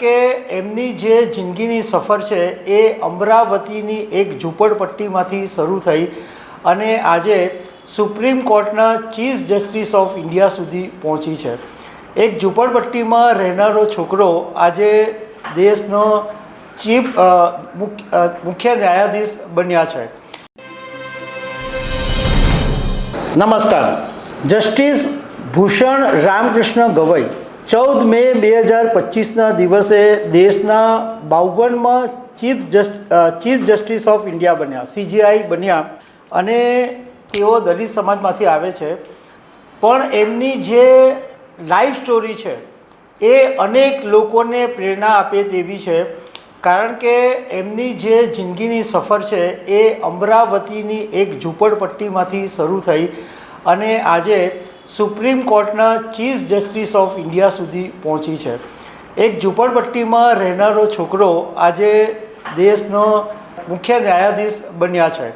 કે એમની જે જિંદગીની સફર છે એ અમરાવતીની એક ઝૂંપડપટ્ટીમાંથી શરૂ થઈ અને આજે સુપ્રીમ કોર્ટના ચીફ જસ્ટિસ ઓફ ઇન્ડિયા સુધી પહોંચી છે. એક ઝૂંપડપટ્ટીમાં રહેનારો છોકરો આજે દેશનો ચીફ મુખ્ય ન્યાયાધીશ બન્યા છે. નમસ્કાર. જસ્ટિસ ભૂષણ રામકૃષ્ણ ગવઈ ચૌદ મે બે હજાર પચીસના દિવસે દેશના બાવનમાં chief just chief justice of India બન્યા સીજીઆઈ બન્યા અને તેઓ દલિત સમાજમાંથી આવે છે. પણ એમની જે લાઈફ સ્ટોરી છે એ અનેક લોકોને પ્રેરણા આપે તેવી છે. કારણ કે એમની જે જિંદગીની સફર છે એ અમરાવતીની એક ઝૂંપડપટ્ટીમાંથી શરૂ થઈ અને આજે સુપ્રીમ કોર્ટના ચીફ જસ્ટિસ ઓફ ઇન્ડિયા સુધી પહોંચી છે. એક ઝૂંપડપટ્ટીમાં રહેનારો છોકરો આજે દેશનો મુખ્ય ન્યાયાધીશ બન્યા છે.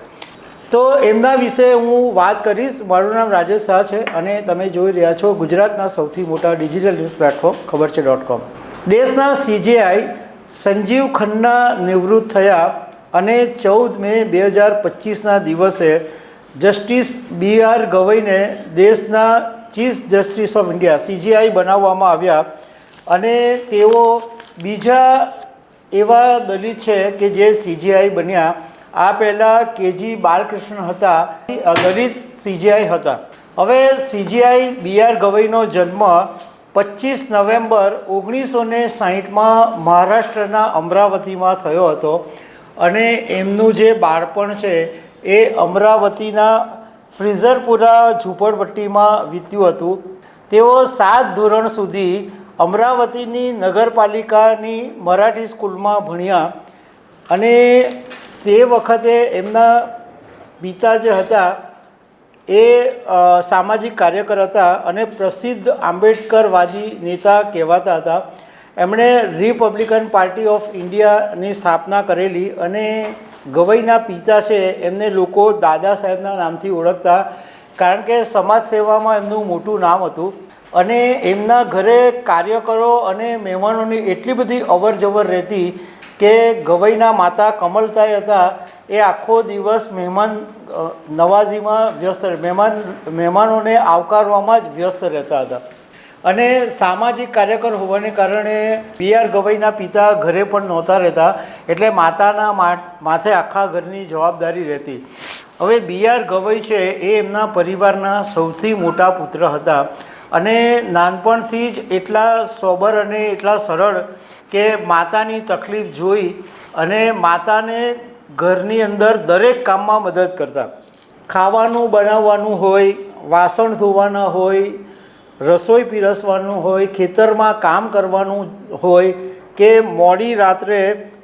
તો એમના વિશે હું વાત કરીશ. મારું નામ રાજેશ શાહ છે અને તમે જોઈ રહ્યા છો ગુજરાતના સૌથી મોટા ડિજિટલ ન્યૂઝ પ્લેટફોર્મ, ખબર છે ડોટ કોમ. દેશના સીજીઆઈ સંજીવ ખન્ના નિવૃત્ત થયા અને ચૌદ મે બે હજાર પચીસના દિવસે જસ્ટિસ બી આર ગવઈને દેશના chief justice of India CJI બનાવવામાં આવ્યા અને તેઓ બીજા એવા દલિત છે કે જે સીજીઆઈ બન્યા. આ પહેલાં કેજી બાલકૃષ્ણ હતા દલિત સીજીઆઈ હતા. હવે સીજીઆઈ બી આર ગવઈનો જન્મ પચીસ નવેમ્બર ઓગણીસો ને સાહીઠમાં મહારાષ્ટ્રના અમરાવતીમાં થયો હતો. અને એમનું જે બાળપણ છે એ અમરાવતીના ફ્રીઝરપુરા ઝૂંપડપટ્ટીમાં વીત્યું હતું. તેઓ સાત ધોરણ સુધી અમરાવતીની નગરપાલિકાની મરાઠી સ્કૂલમાં ભણ્યા અને તે વખતે એમના પિતા જે હતા એ સામાજિક કાર્યકર હતા અને પ્રસિદ્ધ આંબેડકરવાદી નેતા કહેવાતા હતા. એમણે રિપબ્લિકન પાર્ટી ઓફ ઇન્ડિયાની સ્થાપના કરેલી અને ગવઈના પિતા છે, એમને લોકો દાદા સાહેબના નામથી ઓળખતા, કારણ કે સમાજ સેવામાં એમનું મોટું નામ હતું. અને એમના ઘરે કાર્યકરો અને મહેમાનોની એટલી બધી અવરજવર રહેતી કે ગવઈના માતા કમલતાઈ હતા, એ આખો દિવસ મહેમાન નવાજીમાં વ્યસ્ત મહેમાન, મહેમાનોને આવકારવામાં જ વ્યસ્ત રહેતા હતા. અને સામાજિક કાર્યકર હોવાને કારણે બી આર ગવઈના પિતા ઘરે પણ નહોતા રહેતા, એટલે માતાના માથે આખા ઘરની જવાબદારી રહેતી. હવે બી આર ગવઈ છે એ એમના પરિવારના સૌથી મોટા પુત્ર હતા અને નાનપણથી જ એટલા સોબર અને એટલા સરળ કે માતાની તકલીફ જોઈ અને માતાને ઘરની અંદર દરેક કામમાં મદદ કરતા. ખાવાનું બનાવવાનું હોય, વાસણ ધોવાના હોય રસોઈ પીરસવાનું હોય, ખેતરમાં કામ કરવાનું હોય કે મોડી રાત્રે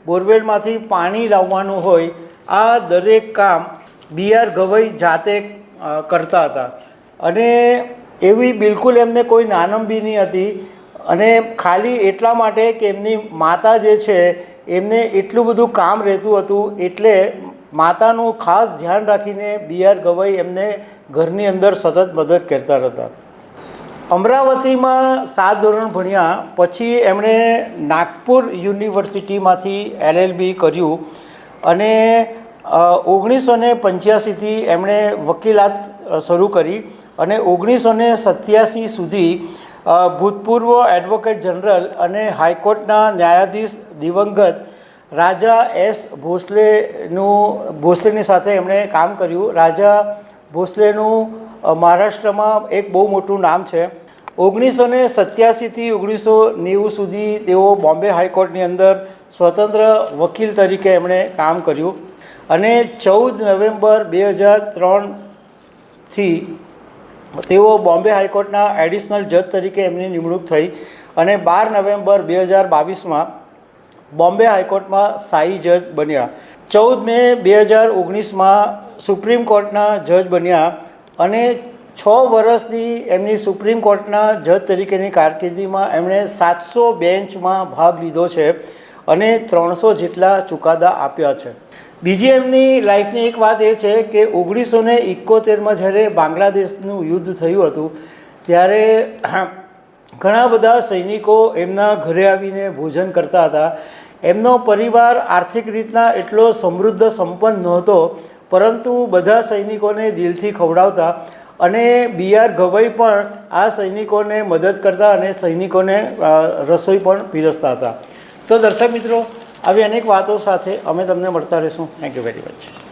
બોરવેલમાંથી પાણી લાવવાનું હોય, આ દરેક કામ બી આર ગવઈ જાતે કરતા હતા. અને એવી બિલકુલ એમને કોઈ નાનંબી નહીં હતી. અને ખાલી એટલા માટે કે એમની માતા જે છે, એમને એટલું બધું કામ રહેતું હતું, એટલે માતાનું ખાસ ધ્યાન રાખીને બી આર ગવઈ એમને ઘરની અંદર સતત મદદ કરતા હતા અમરાવતીમાં સાત ધોરણ ભણ્યા, પછી એમણે નાગપુર યુનિવર્સિટીમાંથી એલએલબી કર્યું અને ઓગણીસો ને પંચ્યાસીથી એમણે વકીલાત શરૂ કરી અને ઓગણીસો ને સત્યાસી સુધી ભૂતપૂર્વ એડવોકેટ જનરલ અને હાઈકોર્ટના ન્યાયાધીશ દિવંગત રાજા એસ ભોસલેનું, ભોસલેની સાથે એમણે કામ કર્યું. રાજા ભોસલેનું મહારાષ્ટ્રમાં એક બહુ મોટું નામ છે. ઓગણીસો ને સત્યાસીથી ઓગણીસો નેવું સુધી તેઓ બોમ્બે હાઈકોર્ટની અંદર સ્વતંત્ર વકીલ તરીકે એમણે કામ કર્યું. અને ચૌદ નવેમ્બર બે હજાર ત્રણથી તેઓ બોમ્બે હાઈકોર્ટના એડિશનલ જજ તરીકે એમની નિમણૂક થઈ અને બાર નવેમ્બર બે હજાર બાવીસમાં બોમ્બે હાઈકોર્ટમાં સ્થાયી જજ બન્યા. ચૌદ મે બે હજાર ઓગણીસમાં સુપ્રીમ કોર્ટના જજ બન્યા. અને છ વર્ષથી એમની સુપ્રીમ કોર્ટના જજ તરીકેની કારકિર્દીમાં એમણે સાતસો બેન્ચમાં ભાગ લીધો છે અને ત્રણસો જેટલા ચુકાદા આપ્યા છે. બીજી એમની લાઈફની એક વાત એ છે કે ઓગણીસો ને એકોતેરમાં જ્યારે બાંગ્લાદેશનું યુદ્ધ થયું હતું, ત્યારે ઘણા બધા સૈનિકો એમના ઘરે આવીને ભોજન કરતા હતા. એમનો પરિવાર આર્થિક રીતના એટલો સમૃદ્ધ સંપન્ન નહોતો પરંતુ બધા સૈનિકોને દિલથી ખવડાવતા અને બી આર ગવઈ પણ આ સૈનિકોને મદદ કરતા અને સૈનિકોને રસોઈ પણ પીરસતા હતા. તો દર્શક મિત્રો, આવી અનેક વાતો સાથે અમે તમને મળતા રહીશું. Thank you very much